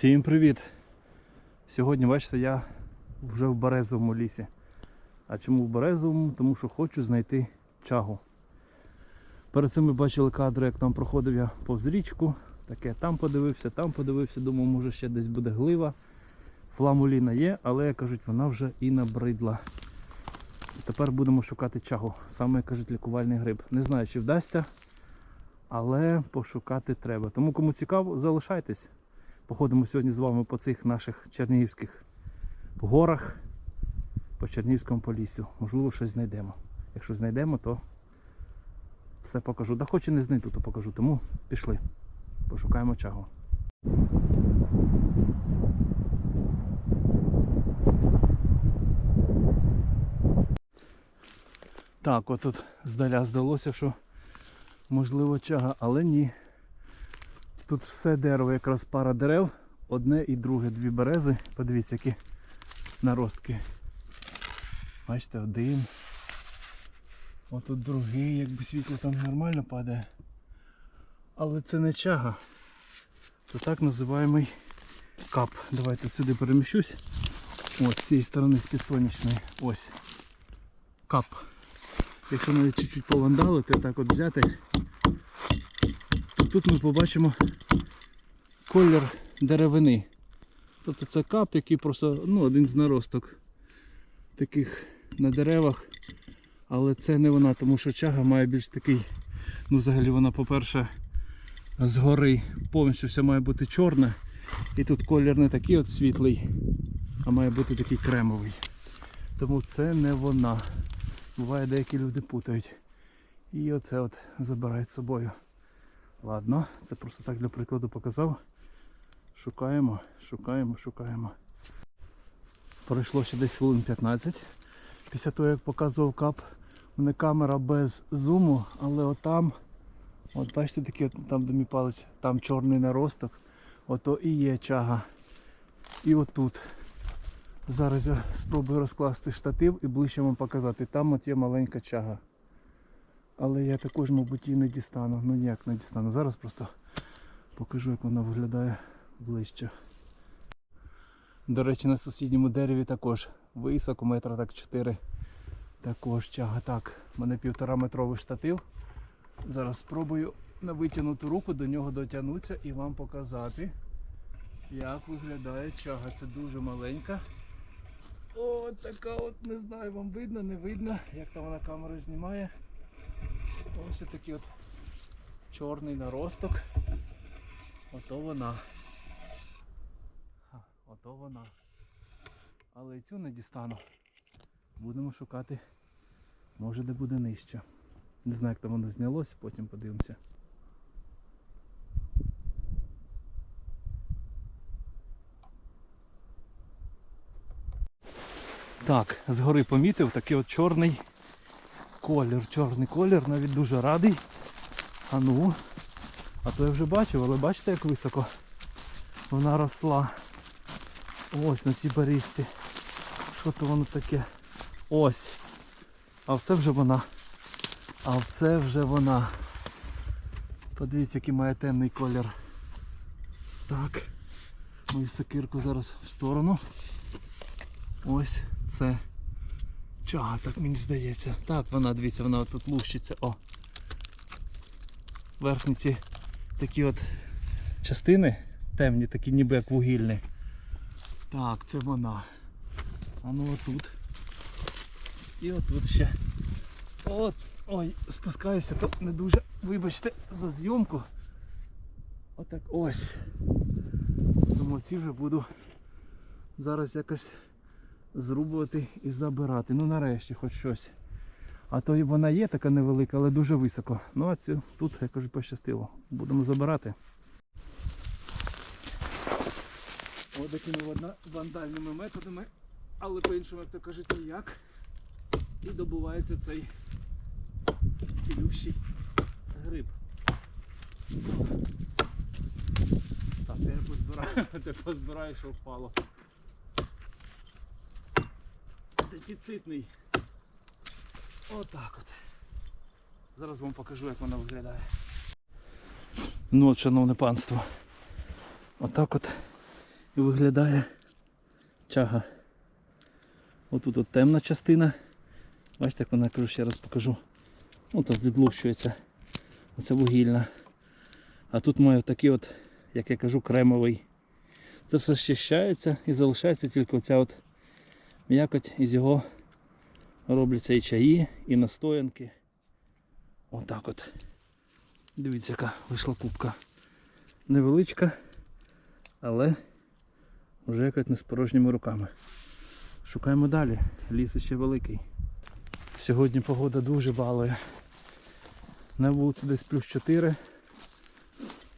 Всім привіт! Сьогодні, бачите, я вже в березовому лісі. А чому в березовому? Тому що хочу знайти чагу. Перед цим ви бачили кадри, як там проходив я повз річку. Таке там подивився, там подивився, думав, може ще десь буде глива. Фламуліна є, але кажуть, вона вже і набридла. Тепер будемо шукати чагу. Саме як кажуть, лікувальний гриб. Не знаю, чи вдасться, але пошукати треба. Тому кому цікаво, залишайтесь. Походимо сьогодні з вами по цих наших чернігівських горах, по Чернігівському полісю. Можливо, щось знайдемо. Якщо знайдемо, то все покажу. Да хоч і не знайду, то покажу. Тому пішли. Пошукаємо чагу. Так, отут здаля здалося, що можливо чага, але ні. Тут все дерево, якраз пара дерев, одне і друге, дві берези. Подивіться, які наростки. Бачите, один. Отут другий, якби світло там нормально падає. Але це не чага. Це так називаємий кап. Давайте сюди переміщусь. От з цієї сторони з підсонячної. Ось. Кап. Якщо навіть чуть-чуть повандалити, так от взяти, тут ми побачимо колір деревини. Тобто це кап, який просто ну, один з наросток таких на деревах. Але це не вона, тому що чага має більш такий, ну взагалі вона, по-перше, згори повністю все має бути чорне. І тут колір не такий от світлий, а має бути такий кремовий. Тому це не вона. Буває деякі люди путають. І оце от забирають з собою. Ладно, це просто так для прикладу показав. Шукаємо, шукаємо, шукаємо. Пройшло ще десь хвилин 15. Після того, як показував кап, мене камера без зуму, але отам, от бачите, такі, там де мій палець, там чорний наросток, ото і є чага. І отут. Зараз я спробую розкласти штатив і ближче вам показати. Там от є маленька чага. Але я також, мабуть, її не дістану. Ну ніяк не дістану. Зараз просто покажу, як вона виглядає ближче. До речі, на сусідньому дереві також високо, метра так 4. Також чага. Так, у мене півтора метровий штатив. Зараз спробую на витягнуту руку до нього дотягнутися і вам показати, як виглядає чага. Це дуже маленька. О, така от, не знаю, вам видно, не видно, як там вона камеру знімає. Ось такий от чорний наросток. Ото вона. Ото вона. Але цю не дістану. Будемо шукати. Може де буде нижче. Не знаю, як там воно знялось, потім подивимося. Так, згори помітив такий от чорний колір. Чорний колір, навіть дуже радий. А ну, а то я вже бачив, але бачите, як високо вона росла. Ось на цій барісті. Що то воно таке? Ось. А це вже вона. А це вже вона. Подивіться, який має темний колір. Так. Мою сокирку зараз в сторону. Ось це чага, так мені здається. Так, вона, дивіться, вона тут лущиться. О. Верхні ці такі от частини темні, такі ніби як вугільні. Так, це вона. А ну отут. І отут ще. От, ой, спускаюся, то не дуже, вибачте, за зйомку. Отак ось. Тому ці вже буду зараз якось зрубувати і забирати. Ну нарешті хоч щось. А то і вона є така невелика, але дуже високо. Ну а цю тут, я кажу, пощастило. Будемо забирати. Ось такими вандальними методами, але по-іншому, як то кажуть, ніяк. І добувається цей цілющий гриб. Так, я позбираю, ти позбираю, що впало. Дефіцитний. Отак от. Зараз вам покажу, як вона виглядає. Ну от, шановне панство. Отак от І виглядає чага. Отут от темна частина. Бачите, як вона кажу, ще раз покажу. Ну тут відлущується. Оце вугільна. А тут має такий от, як я кажу, кремовий. Це все щищається і залишається тільки оця от м'якоть із його робляться і чаї, і настоянки. Отак от. Дивіться, яка вийшла кубка. Невеличка, але вже якось не з порожніми руками. Шукаємо далі. Ліс ще великий. Сьогодні погода дуже балує. На вулиці десь плюс 4.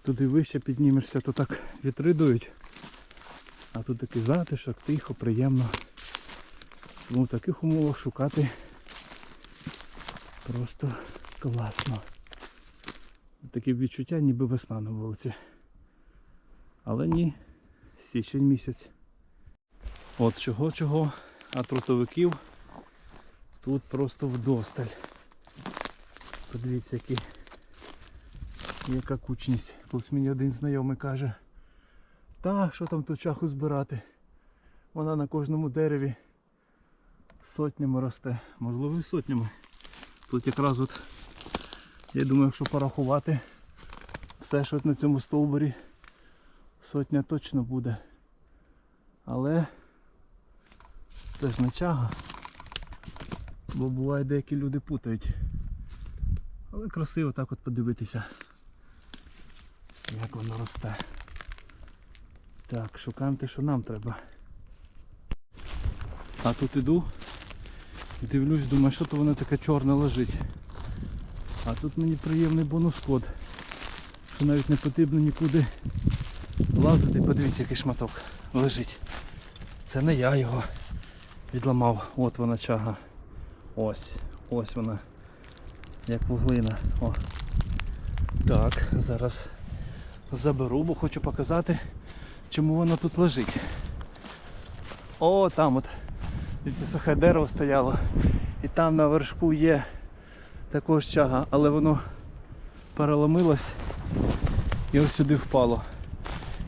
Туди вище піднімешся, то так вітри дують. А тут такий затишок, тихо, приємно. Тому в таких умовах шукати просто класно. Таке відчуття ніби весна на вулиці. Але ні, січень місяць. От чого чого, а трутовиків тут просто вдосталь. Подивіться, який, яка кучність. Колись мені один знайомий каже, та що там ту чаху збирати? Вона на кожному дереві сотнями росте, можливо і сотнями. Тут якраз от, я думаю, якщо порахувати все, що на цьому стовбурі, сотня точно буде. Але це ж не чага. Бо буває деякі люди путають. Але красиво так от подивитися, як воно росте. Так, шукаємо те, що нам треба. А тут іду, дивлюсь, думаю, що то воно таке чорне лежить. А тут мені приємний бонус код. Що навіть не потрібно нікуди лазити. Подивіться, який шматок лежить. Це не я його відламав. От вона чага. Ось. Ось вона. Як вуглина. О. Так, зараз заберу, бо хочу показати, чому вона тут лежить. О, там от. Дивіться, сухе дерево стояло. І там на вершку є також чага, але воно переломилось і ось сюди впало.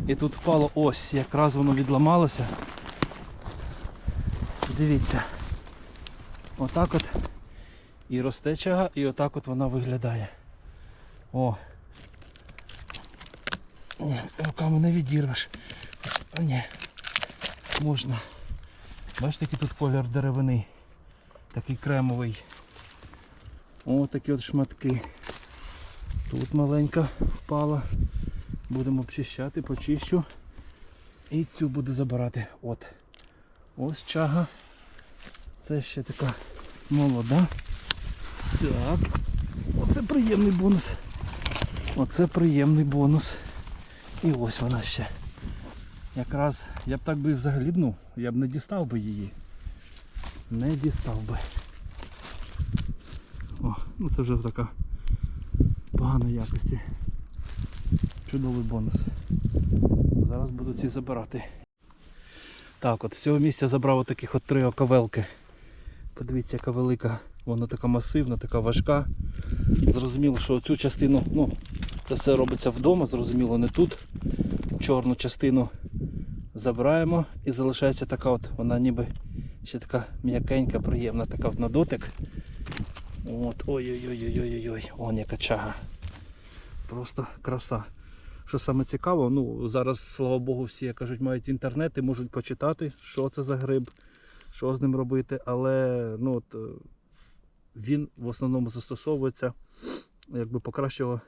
І тут впало ось, якраз воно відламалося. Дивіться. Отак от і росте чага, і отак от вона виглядає. О. Ні, руками не відірвеш. Ні. Можна. Бачите, який тут колір деревини. Такий кремовий. О, такі от шматки. Тут маленька впала. Будемо обчищати, почищу. І цю буду забирати. От. Ось чага. Це ще така молода. Так. Оце приємний бонус. Оце приємний бонус. І ось вона ще. Якраз я б так би взагалі б, ну, я б не дістав би її. Не дістав би. О, ну це вже така поганої якості. Чудовий бонус. Зараз буду ці забирати. Так, от з цього місця забрав отаких от три оковелки. Подивіться, яка велика. Вона така масивна, така важка. Зрозуміло, що цю частину, ну, це все робиться вдома, зрозуміло, не тут. Чорну частину забираємо і залишається така от, вона ніби ще така м'якенька, приємна, така от на дотик. От, ой-ой-ой-ой-ой-ой, он яка чага. Просто краса. Що саме цікаво, ну зараз, слава Богу, всі як кажуть, мають інтернет і можуть почитати, що це за гриб, що з ним робити, але ну, от, е, він в основному застосовується, якби покращує,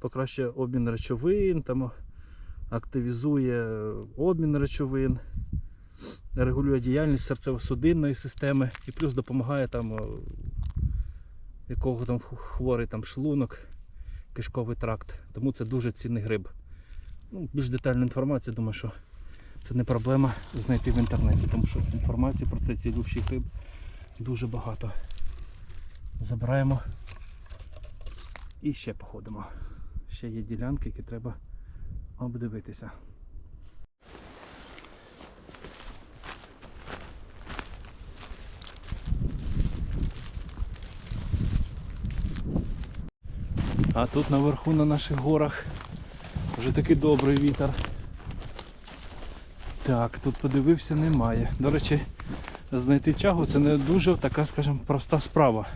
покращує обмін речовин, там, активізує обмін речовин, регулює діяльність серцево-судинної системи і плюс допомагає там, е, якого там хворий там шлунок, кишковий тракт. Тому це дуже цінний гриб. Ну, більш детальну інформацію, думаю, що це не проблема знайти в інтернеті, тому що інформації про цей цілющий гриб дуже багато. Забираємо і ще походимо. Ще є ділянки, які треба обдивитися. А тут наверху на наших горах вже такий добрий вітер. Так, тут подивився, немає. До речі, знайти чагу це не дуже така, скажімо, проста справа.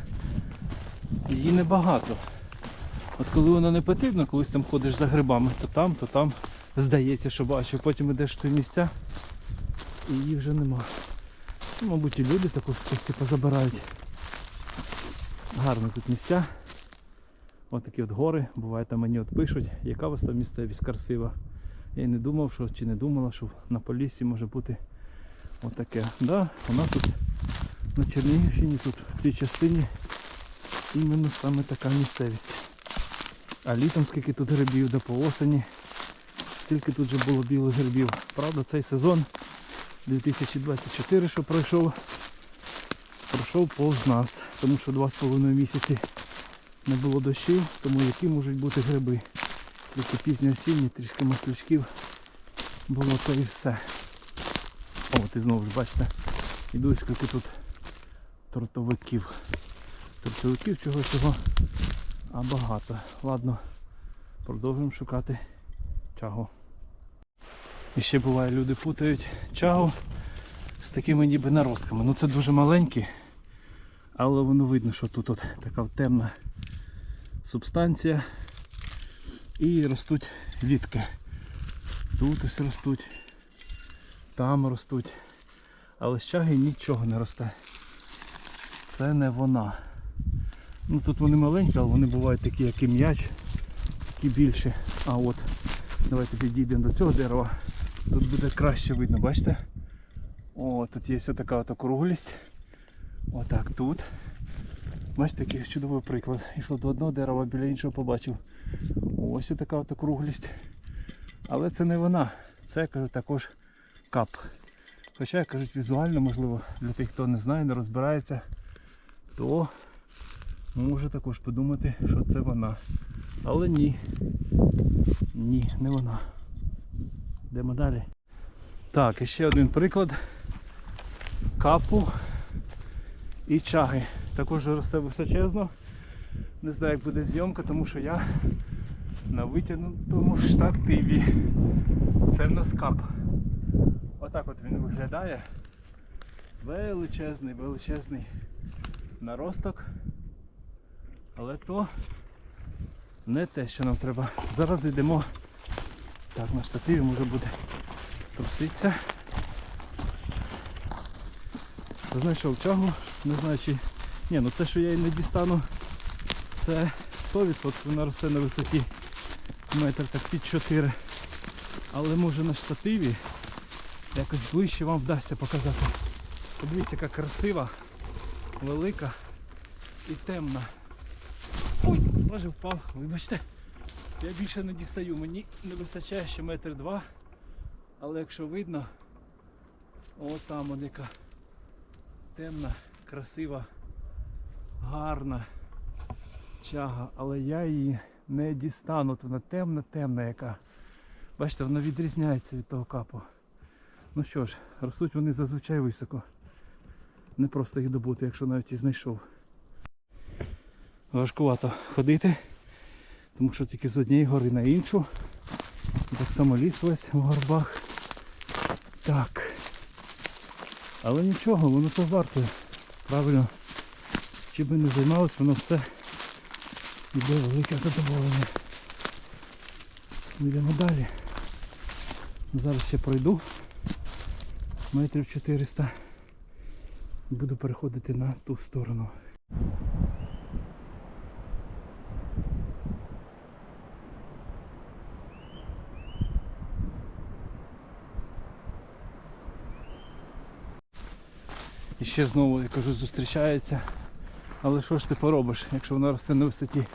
Її небагато. От коли вона не потрібна, колись там ходиш за грибами, то там, то там здається, що бачу. Потім йдеш в ті місця і її вже нема. Ну, мабуть, і люди також хтось типу забирають. Гарні тут місця. Ось такі от гори. Буває там мені от пишуть, яка у вас там місцевість красива. Я не думав, що чи не думала, що на Поліссі може бути отаке. Да, у нас тут на Чернігівщині, тут в цій частині іменно саме така місцевість. А літом скільки тут грибів, да по осені, скільки тут вже було білих грибів. Правда, цей сезон 2024, що пройшов, пройшов повз нас, тому що два з половиною місяці не було дощів, тому які можуть бути гриби. Тільки пізньо осінні, трішки маслючків було то і все. О, от і знову ж бачите, іду скільки тут тортовиків. Тортовиків чого чого, а багато. Ладно, продовжуємо шукати чагу. І ще буває, люди путають чагу з такими ніби наростками. Ну це дуже маленькі, але воно видно, що тут от така темна субстанція. І ростуть вітки. Тут ось ростуть, там ростуть. Але з чаги нічого не росте. Це не вона. Ну тут вони маленькі, але вони бувають такі, як і м'яч, такі більші. А от, давайте підійдемо до цього дерева. Тут буде краще видно, бачите? О, тут є така от округлість. Отак тут. Бачите, який чудовий приклад. Йшов до одного дерева, біля іншого побачив. Ось така от округлість. Але це не вона. Це я кажу також кап. Хоча я кажуть візуально, можливо, для тих, хто не знає, не розбирається, то може також подумати, що це вона. Але ні. Ні, не вона. Йдемо далі. Так, і ще один приклад капу і чаги. Також росте височезно. Не знаю, як буде зйомка, тому що я на витягнутому штативі. Це в нас кап. Отак от він виглядає. Величезний, величезний наросток. Але то не те, що нам треба. Зараз йдемо. Так, на штативі може бути труситься. Знайшов чагу, не знаю чи... Ні, ну те, що я її не дістану, це 100% вона росте на висоті метр так під 4. Але може на штативі якось ближче вам вдасться показати. Подивіться, яка красива, велика і темна. Майже впав, вибачте. Я більше не дістаю, мені не вистачає ще метр два. Але якщо видно, от там от яка темна, красива, гарна чага, але я її не дістану. От Вона темна, темна яка. Бачите, вона відрізняється від того капу. Ну що ж, ростуть вони зазвичай високо. Не просто їх добути, якщо навіть і знайшов. Важкувато ходити, тому що тільки з однієї гори на іншу. Так само ліс весь в горбах. Так. Але нічого, воно то вартує. Правильно. Чи би не займалось, воно все йде велике задоволення. Йдемо далі. Зараз ще пройду метрів 400 буду переходити на ту сторону. Ще знову, я кажу, зустрічається. Але що ж ти поробиш, якщо воно росте на висоті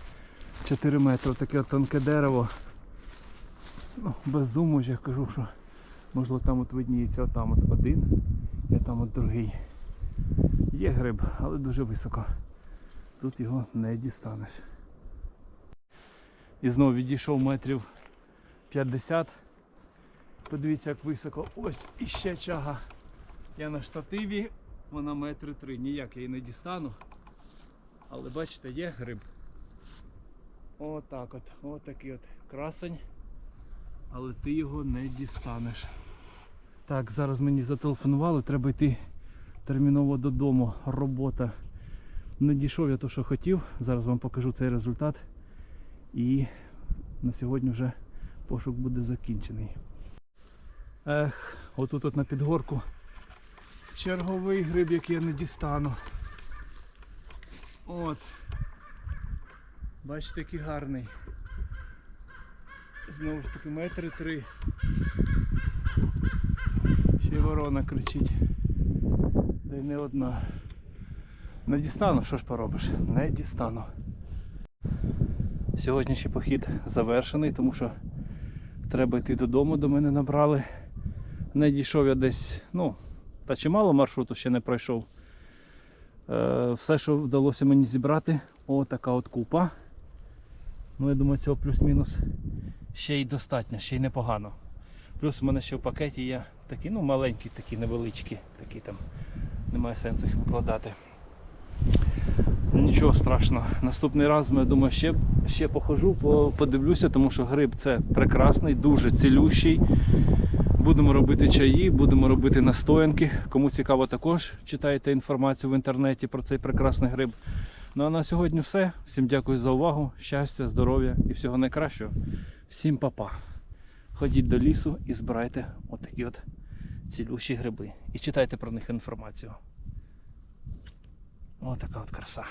4 метри, таке тонке дерево. Ну, без ж я кажу, що можливо там от видніється отам от один, і там от другий. Є гриб, але дуже високо. Тут його не дістанеш. І знову відійшов метрів 50. Подивіться, як високо. Ось іще чага. Я на штативі, вона метри три. Ніяк я її не дістану. Але бачите, є гриб. Отак от. Отакий от красень. Але ти його не дістанеш. Так, зараз мені зателефонували, треба йти терміново додому. Робота. Не дійшов я то, що хотів. Зараз вам покажу цей результат. І на сьогодні вже пошук буде закінчений. Ех, отут от на підгорку. Черговий гриб, який я не дістану. От. Бачите, який гарний. Знову ж таки, метри три. Ще й ворона кричить. Та й не одна. Не дістану, що ж поробиш? Не дістану. Сьогоднішній похід завершений, тому що треба йти додому, до мене набрали. Не дійшов я десь, ну, та чимало маршруту ще не пройшов. Е, все, що вдалося мені зібрати, отака от купа. Ну, я думаю, цього плюс-мінус ще й достатньо, ще й непогано. Плюс у мене ще в пакеті є такі, ну, маленькі, такі невеличкі, такі там немає сенсу їх викладати. Нічого страшного. Наступний раз, я думаю, ще, ще похожу, подивлюся, тому що гриб це прекрасний, дуже цілющий. Будемо робити чаї, будемо робити настоянки. Кому цікаво, також читайте інформацію в інтернеті про цей прекрасний гриб. Ну а на сьогодні все. Всім дякую за увагу, щастя, здоров'я і всього найкращого. Всім па-па. Ходіть до лісу і збирайте отакі от цілющі гриби. І читайте про них інформацію. Отака от краса.